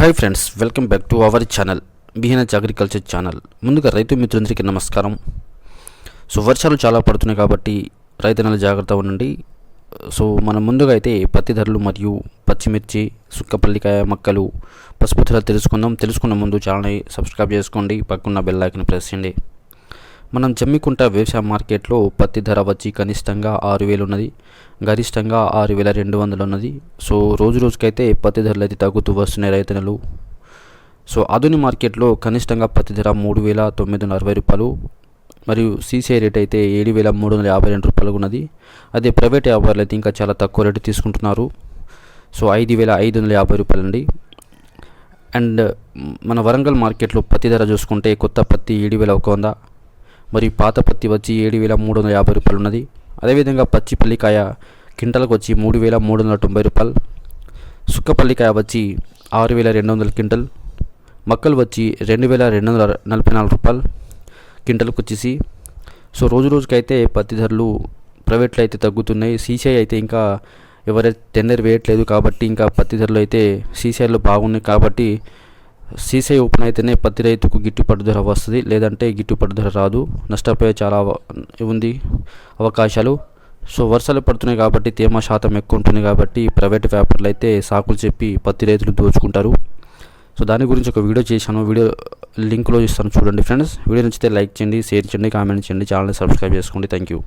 Hi friends welcome back to our channel బిహెన్హెచ్ agriculture channel ముందుగా రైతు మిత్రులందరికీ నమస్కారం. సో వర్షాలు చాలా పడుతున్నాయి కాబట్టి రైతన్నలు జాగ్రత్త ఉండండి. సో మనం ముందుగా అయితే పత్తి ధరలు మరియు పచ్చిమిర్చి సుక్కపల్లికాయ మొక్కలు పసుపు ధరలు తెలుసుకుందాం. తెలుసుకున్న ముందు ఛానల్ని సబ్స్క్రైబ్ చేసుకోండి. పక్కన బెల్ ఐకన్ ప్రెస్ చేయండి. మనం జమ్మికుంట వ్యవసాయ మార్కెట్లో పత్తి ధర వచ్చి కనిష్టంగా ఆరు వేలు ఉన్నది గరిష్టంగా ఆరు వేల రెండు వందలు ఉన్నది. సో రోజు రోజుకైతే పత్తి ధరలు అయితే తగ్గుతూ వస్తున్నాయి రైతన్నలు సో ఆధుని మార్కెట్లో కనిష్టంగా పత్తి ధర మూడు వేల తొమ్మిది వందల అరవై రూపాయలు మరియు సీసీఐ రేట్ అయితే ఏడు వేల మూడు వందల యాభై రెండు రూపాయలు ఉన్నది. అదే ప్రైవేట్ వ్యాపారులు అయితే ఇంకా చాలా తక్కువ రేటు తీసుకుంటున్నారు. సో ఐదు వేల ఐదు వందల యాభై రూపాయలు అండి. అండ్ మన వరంగల్ మార్కెట్లో పత్తి ధర చూసుకుంటే కొత్త పత్తి ఏడు వేల ఒక వంద మరియు పాత పత్తి వచ్చి ఏడు వేల మూడు వందల యాభై రూపాయలు ఉన్నది అదేవిధంగా పచ్చి పల్లికాయ క్వింటల్కి వచ్చి మూడు వేల మూడు వందల తొంభై రూపాయలు. సుక్క పల్లికాయ వచ్చి ఆరు వేల రెండు వందల క్వింటల్. మక్కలు వచ్చి రెండు వేల రెండు వందల నలభై నాలుగు రూపాయలు క్వింటల్కి వచ్చేసి. సో రోజు రోజుకైతే పత్తి ధరలు ప్రైవేట్లో అయితే తగ్గుతున్నాయి. సీసీఐ అయితే ఇంకా ఎవరైతే టెండర్ వేయట్లేదు కాబట్టి ఇంకా పత్తి ధరలు అయితే సీసీఐలో బాగున్నాయి కాబట్టి సీసీ ఓపెన్ అయితేనే పత్తి రైతుకు గిట్టుబాటు ధర వస్తుంది లేదంటే గిట్టుబాటు ధర రాదు. నష్టపోయే చాలా ఉంది అవకాశాలు. సో వర్షాలు పడుతున్నాయి కాబట్టి తేమ శాతం ఎక్కువ ఉంటుంది కాబట్టి ప్రైవేట్ వ్యాపారులు అయితే సాకులు చెప్పి పత్తి రైతులు దోచుకుంటారు. సో దాని గురించి ఒక వీడియో చేశాను. వీడియో లింక్లో ఇస్తాను చూడండి ఫ్రెండ్స్. వీడియో నచ్చితే లైక్ చేయండి షేర్ చేయండి కామెంట్ చేయండి ఛానల్ని సబ్స్క్రైబ్ చేసుకోండి. Thank you.